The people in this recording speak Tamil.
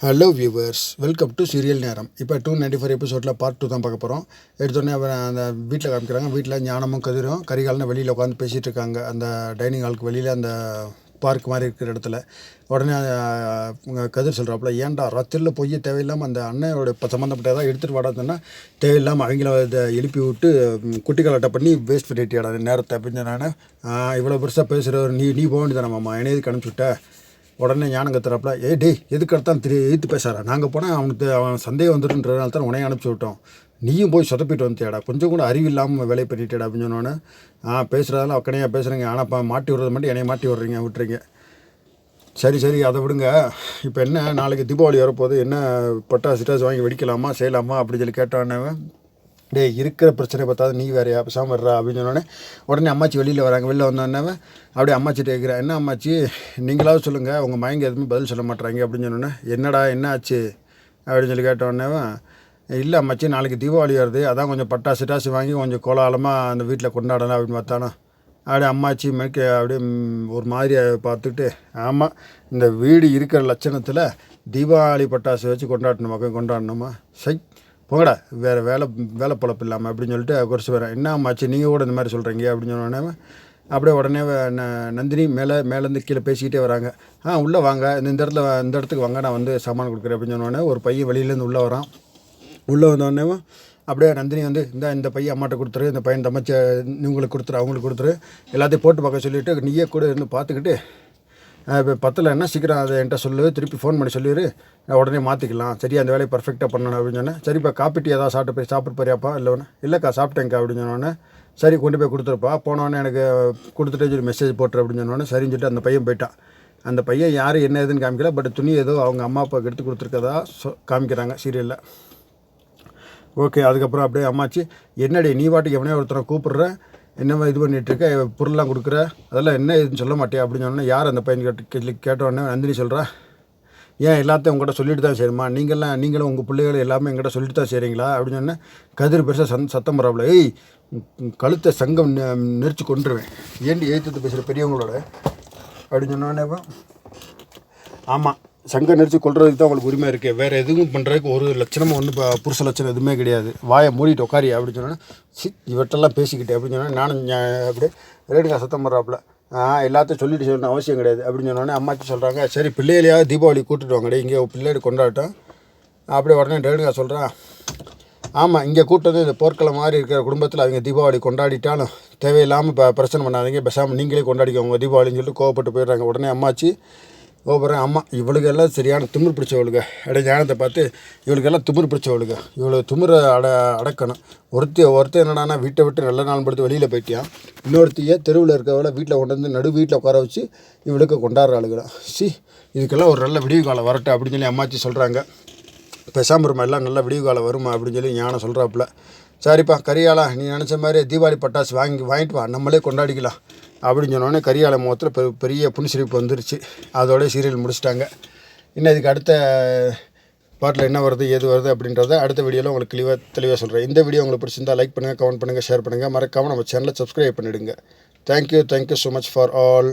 Hello viewers welcome to serial நேரம் இப்போ டூ நைன்டி ஃபோர் எபிசோடில் பார்ட் டூ தான் பார்க்க போகிறோம் எடுத்தோடனே அப்புறம் அந்த வீட்டில் காமிக்கிறாங்க. வீட்டில் ஞானமும் கதிரும் கரிகாலனும் வெளியில் உட்காந்து பேசிகிட்டு இருக்காங்க. அந்த டைனிங் ஹாலுக்கு வெளியில் அந்த பார்க் மாதிரி இருக்கிற இடத்துல. உடனே கதிர் சொல்கிறாப்புல ஏன்டா ரத்தில் போய் தேவையில்லாமல் அந்த அண்ணனோட இப்போ சம்மந்தப்பட்டதாக எடுத்துகிட்டு வாடாதுன்னா தேவையில்லாமல் அவங்கள இதை எழுப்பி விட்டு ம், குட்டி பண்ணி வேஸ்ட் பண்ணிட்டியாடா நேரத்தை. அப்படின்னு நான் இவ்வளோ பெருசாக பேசுகிற நீ நீ போக வேண்டியதானம்மா என்னையதுக்கு அனுப்பிச்சுட்டேன் எதுக்கு உடனே ஞானம் கத்துறாப்புல ஏ டேய் எதுக்கு அடுத்தான் திரு எதிர்த்து பேசாரா நாங்கள் போனால் அவனுக்கு அவன் சந்தேகம் வந்துட்டுன்றதுனால தான் உனைய அனுப்பிச்சி விட்டோம். நீயும் போய் சொதப்பிட்டு வந்துட்டியாடா? கொஞ்சம் கூட அறிவு இல்லாமல் வேலை பண்ணிட்டேடா அப்படின்னு சொன்னோன்னே ஆ பேசுகிறதெல்லாம் அக்கனையாக பேசுகிறீங்க ஆனால் இப்போ மாட்டி விடுறது மட்டும் என்னைய மாட்டி விட்றீங்க விட்டுறீங்க சரி சரி அதை விடுங்க. இப்போ என்ன நாளைக்கு தீபாவளி வரப்போகுது. என்ன பட்டாசு சிட்டாசு வாங்கி வெடிக்கலாமா செய்யலாமா? அப்படின்னு சொல்லி கேட்டான்னு டே இருக்கிற பிரச்சனை பார்த்தாது நீ வேறையா? பேசாமல் வர்றா அப்படின்னு சொன்னோடனே உடனே அம்மாச்சி வெளியில் வராங்க. வெளில வந்தோடனே அப்படியே அம்மாச்சிட்ட கேட்குறேன் என்ன அம்மாச்சி நீங்களாவது சொல்லுங்கள் உங்கள் மயங்க எதுவுமே பதில் சொல்ல மாட்றாங்க. அப்படின்னு சொன்னோன்னே என்னடா என்ன ஆச்சு? அப்படின்னு சொல்லி கேட்டோடனேவன் இல்லை அம்மாச்சி நாளைக்கு தீபாவளி வருது. அதான் கொஞ்சம் பட்டாசு டாசு வாங்கி கொஞ்சம் கோலாகலமாக அந்த வீட்டில் கொண்டாடலாம் அப்படின்னு பார்த்தானா. அப்படியே அம்மாச்சி மேற்க அப்படியே ஒரு மாதிரி பார்த்துட்டு ஆமாம் இந்த வீடு இருக்கிற லட்சணத்தில் தீபாவளி பட்டாசு வச்சு கொண்டாடணுமா கொண்டாடணுமா? சை போங்கடா வேறு வேலை வேலை பொழப்பு இல்லாமல் அப்படின்னு சொல்லிட்டு குறைச்சி வரேன் என்ன ஆச்சு? நீங்கள் கூட இந்த மாதிரி சொல்கிறீங்க அப்படின்னு சொன்னோடனே அப்படியே உடனே ந- நந்தினி மேலே மேலேருந்து கீழே பேசிக்கிட்டே வராங்க. ஆ உள்ளே வாங்க இந்த இந்த இடத்துல இந்த இடத்துக்கு வாங்க நான் வந்து சாமான் கொடுக்குறேன் அப்படின்னு சொன்னோடனே ஒரு பையன் வெளியிலேருந்து உள்ளே வரான். உள்ளே வந்தோடனே அப்படியே நந்தினி வந்து இந்த இந்த பையன் அம்மாட்ட கொடுத்துரு இந்த பையன் தம்மச்சி இவங்களுக்கு கொடுத்துரு அவங்களுக்கு கொடுத்துரு எல்லாத்தையும் போட்டு பார்க்க சொல்லிவிட்டு நீயே கூட இருந்து பார்த்துக்கிட்டு இப்போ பத்தலைன்னா சீக்கிரம் அதை என்கிட்ட சொல்லு திருப்பி ஃபோன் பண்ணி சொல்லிடு நான் உடனே மாற்றிக்கலாம் சரி அந்த வேலையை பர்ஃபெக்டாக பண்ணணும் அப்படின்னு சொன்னேன். சரிப்பா காப்பி ஏதாவது சாப்பிட்டு போய் சாப்பிட்டு போறியாப்பா? இல்லை ஒன்று இல்லைக்கா சாப்பிட்டேங்க்கா அப்படின்னு சொன்னோன்னே சரி கொண்டு போய் கொடுத்துருப்பா. போனோடனே எனக்கு கொடுத்துட்டு சொல்லி மெசேஜ் போட்டுரு அப்படின்னு சொன்னோன்னே சரின்னு சொல்லிட்டு அந்த பையன் போயிட்டான். அந்த பையன் யார் என்ன ஏதுன்னு காமிக்கல பட் துணி ஏதோ அவங்க அம்மா அப்பாவுக்கு எடுத்து கொடுத்துருக்கதா சொ காமிக்கிறாங்க சீரியலில் ஓகே அதுக்கப்புறம் அப்படியே அம்மாச்சி என்னடி நீ வாட்டுக்கு எவனே ஒருத்தரை கூப்பிட்றேன் என்னவா இது பண்ணிகிட்ருக்க பொருள்லாம் கொடுக்குற? அதெல்லாம் என்ன இதுன்னு சொல்ல மாட்டியா? அப்படின்னு சொன்னால் யார் அந்த பையன் கேட்டு கேட்டோடனே நந்தினி சொல்கிறா ஏன் எல்லாத்தையும் உங்கள்கிட்ட சொல்லிட்டு தான் செய்யுமா நீங்கள்லாம் நீங்களும் உங்கள் பிள்ளைகள் எல்லாமே எங்கிட்ட சொல்லிட்டு தான் செய்கிறீங்களா அப்படின்னு சொன்னேன் கதிர் பெருசாக சந் சத்தம் பரவாயில்ல ஏய் கழுத்தை சங்கம் நெ- நெரிச்சு கொண்டுருவேன் ஏண்டி எழுத்து பேசுகிற பெரியவங்களோட? அப்படின்னு சொன்னோடனே ஆமாம் சங்க நெரிச்சு கொள்றதுக்கு தான் அவங்களுக்கு உரிமை இருக்குது வேறு எதுவும் பண்ணுறதுக்கு ஒரு லட்சணமும் ஒன்றும் இப்போ புருஷ லட்சணம் எதுவுமே கிடையாது. வாயை மூடிட்டு உட்காரி அப்படின்னு சொன்னோன்னே சி இவட்டெல்லாம் பேசிக்கிட்டே அப்படின்னு சொன்னேன் நானும் அப்படியே ரேடுக்கா சத்தம் பண்ணுறாப்புல எல்லாத்தையும் சொல்லிட்டு சொல்லணும் அவசியம் கிடையாது அப்படின்னு சொன்னோடனே அம்மாச்சி சொல்கிறாங்க சரி பிள்ளைகளையாவது தீபாவளி கூப்பிட்டு வாங்கடே இங்கே பிள்ளைகள் கொண்டாட்டம் அப்படியே உடனே ரேடுக்கா சொல்கிறான் ஆமாம் இங்கே கூட்டது இந்த போர்க்களை மாதிரி இருக்கிற குடும்பத்தில் அவங்க தீபாவளி கொண்டாடிட்டாலும் தேவையில்லாமல் இப்போ பிரச்சனை பண்ணாதீங்க பேசாமல் நீங்களே கொண்டாடிக்கோங்க தீபாவளின்னு சொல்லிட்டு கோவப்பட்டு போயிடுறாங்க. உடனே அம்மாச்சி கோபுரம் அம்மா இவளுக்கு எல்லாம் சரியான திமிர் பிடிச்சவளுங்க. அடைய ஞானத்தை பார்த்து இவளுக்கெல்லாம் திமிர் பிடிச்சவளுங்க. இவளை திமிரை அட அடக்கணும். ஒருத்தி ஒருத்தர் என்னடானா வீட்டை விட்டு நல்ல நாள் படுத்து வெளியில் போயிட்டியான் இன்னொருத்திய தெருவில் இருக்கிறவளை வீட்டில் கொண்டு வந்து நடு வீட்டில் உட்கார வச்சு இவளுக்கு கொண்டாடுற ஆளுகிறான் சி இதுக்கெல்லாம் ஒரு நல்ல விடிவு காலம் வரட்டும் அப்படின்னு சொல்லி அம்மாச்சி சொல்கிறாங்க பெசாம்பருமா எல்லாம் நல்ல விடிவு காலம் வருமா அப்படின்னு சொல்லி ஞானம் சொல்கிறாப்புல சரிப்பா கரியாளா நீ நினச்ச மாதிரி தீபாவளி பட்டாசு வாங்கி வாங்கிட்டு வா. நம்மளே கொண்டாடிக்கலாம். அப்படின்னு சொன்னோடனே கரியாள முகத்தில் பெ பெரிய புனிசிரிப்பு வந்துருச்சு. அதோட சீரியல் முடிச்சிட்டாங்க. இன்னும் இதுக்கு அடுத்த பாட்டில் என்ன வருது ஏது வருது அப்படின்றத அடுத்த வீடியோவில் உங்களுக்கு தெளிவாக தெளிவாக சொல்கிறேன் இந்த வீடியோ உங்களுக்கு பிடிச்சிருந்தா லைக் பண்ணுங்கள் கமெண்ட் பண்ணுங்கள் ஷேர் பண்ணுங்கள் மறக்காமல் நம்ம சேனலை சப்ஸ்கிரைப் பண்ணிவிடுங்க thank you thank you so much for all